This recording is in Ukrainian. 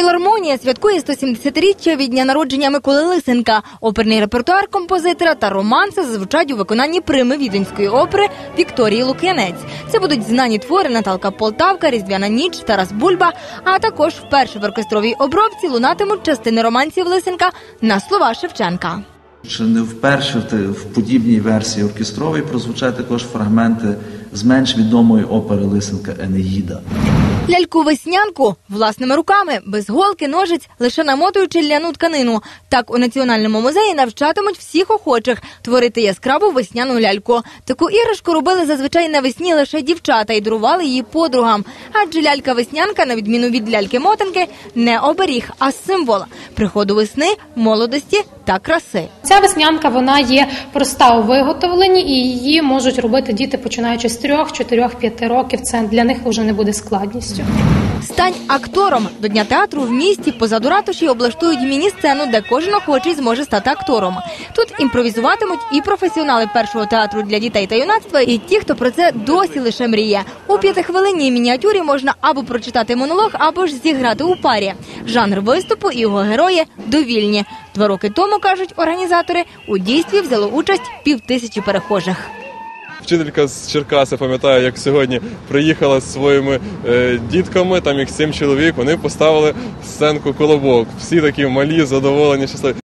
філармонія святкує 170-річчя від дня народження Миколи Лисенка. Оперний репертуар композитора та романси зазвучать у виконанні прими віденської опери Вікторії Лук'янець. Це будуть знані твори Наталка Полтавка, Різдвяна ніч, Тарас Бульба. А також вперше в оркестровій обробці лунатимуть частини романсів Лисенка на слова Шевченка. Чи не вперше в подібній версії оркестровій прозвучать також фрагменти з менш відомої опери Лисенка Енеїда. Ляльку веснянку власними руками, без голки, ножиць, лише намотуючи ляну тканину. Так у національному музеї навчатимуть всіх охочих творити яскраву весняну ляльку. Таку іграшку робили зазвичай навесні лише дівчата і дарували її подругам. Адже лялька веснянка, на відміну від ляльки мотанки, не оберіг, а символ приходу весни, молодості та краси. Ця веснянка вона є проста у виготовленні, і її можуть робити діти починаючи з 3, 4, 5 років. Це для них вже не буде складністю. Стань актором до дня театру в місті позаду ратуші облаштують міні-сцену, де кожен охочий зможе стати актором. Тут імпровізуватимуть і професіонали першого театру для дітей та юнацтва, і ті, хто про це досі лише мріє. У п'ятихвилинній мініатюрі можна або прочитати монолог, або ж зіграти у парі. Жанр виступу і його герої довільні. Два роки тому кажуть організатори, у дійстві взяло участь півтисячі перехожих. Вчителька з Черкаси, пам'ятаю, як сьогодні приїхала з своїми е, дітками, там їх сім чоловік. Вони поставили сценку колобок. Всі такі малі, задоволені, щасливі.